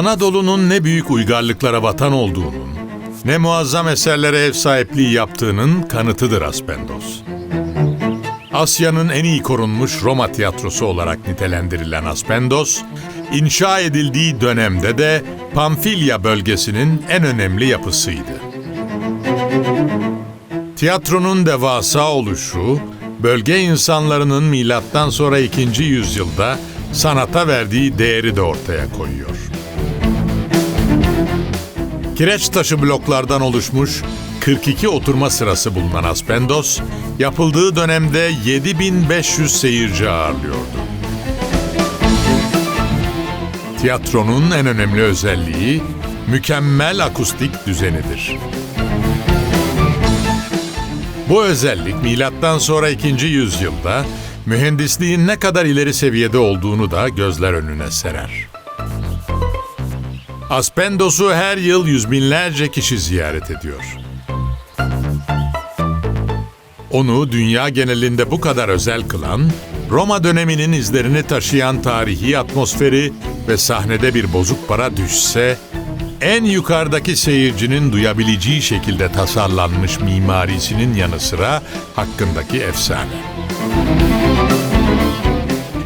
Anadolu'nun ne büyük uygarlıklara vatan olduğunun, ne muazzam eserlere ev sahipliği yaptığının kanıtıdır Aspendos. Asya'nın en iyi korunmuş Roma tiyatrosu olarak nitelendirilen Aspendos, inşa edildiği dönemde de Pamfilya bölgesinin en önemli yapısıydı. Tiyatronun devasa oluşu, bölge insanlarının milattan sonra 2. yüzyılda sanata verdiği değeri de ortaya koyuyor. Kireç taşı bloklardan oluşmuş 42 oturma sırası bulunan Aspendos, yapıldığı dönemde 7500 seyirci ağırlıyordu. Tiyatronun en önemli özelliği mükemmel akustik düzenidir. Bu özellik milattan sonra 2. yüzyılda mühendisliğin ne kadar ileri seviyede olduğunu da gözler önüne serer. Aspendos'u her yıl yüz binlerce kişi ziyaret ediyor. Onu dünya genelinde bu kadar özel kılan, Roma döneminin izlerini taşıyan tarihi atmosferi ve sahnede bir bozuk para düşse, en yukarıdaki seyircinin duyabileceği şekilde tasarlanmış mimarisinin yanı sıra hakkındaki efsane.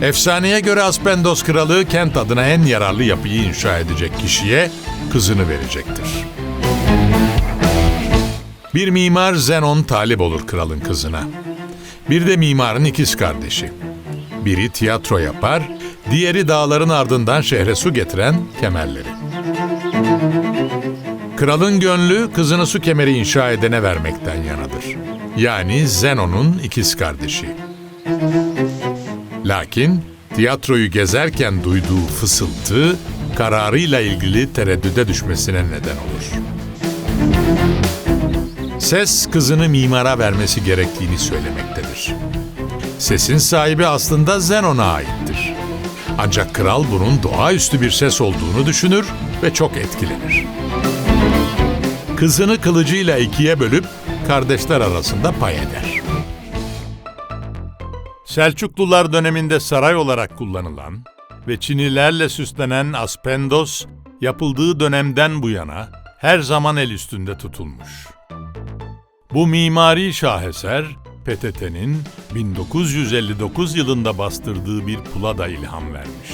Efsaneye göre Aspendos Kralı kent adına en yararlı yapıyı inşa edecek kişiye kızını verecektir. Bir mimar Zenon talip olur kralın kızına. Bir de mimarın ikiz kardeşi. Biri tiyatro yapar, diğeri dağların ardından şehre su getiren kemerleri. Kralın gönlü kızını su kemeri inşa edene vermekten yanadır. Yani Zenon'un ikiz kardeşi. Lakin tiyatroyu gezerken duyduğu fısıltı kararıyla ilgili tereddüde düşmesine neden olur. Ses kızını mimara vermesi gerektiğini söylemektedir. Sesin sahibi aslında Zenon'a aittir. Ancak kral bunun doğaüstü bir ses olduğunu düşünür ve çok etkilenir. Kızını kılıcıyla ikiye bölüp kardeşler arasında pay eder. Selçuklular döneminde saray olarak kullanılan ve çinilerle süslenen Aspendos, yapıldığı dönemden bu yana her zaman el üstünde tutulmuş. Bu mimari şaheser, PTT'nin 1959 yılında bastırdığı bir pula da ilham vermiş.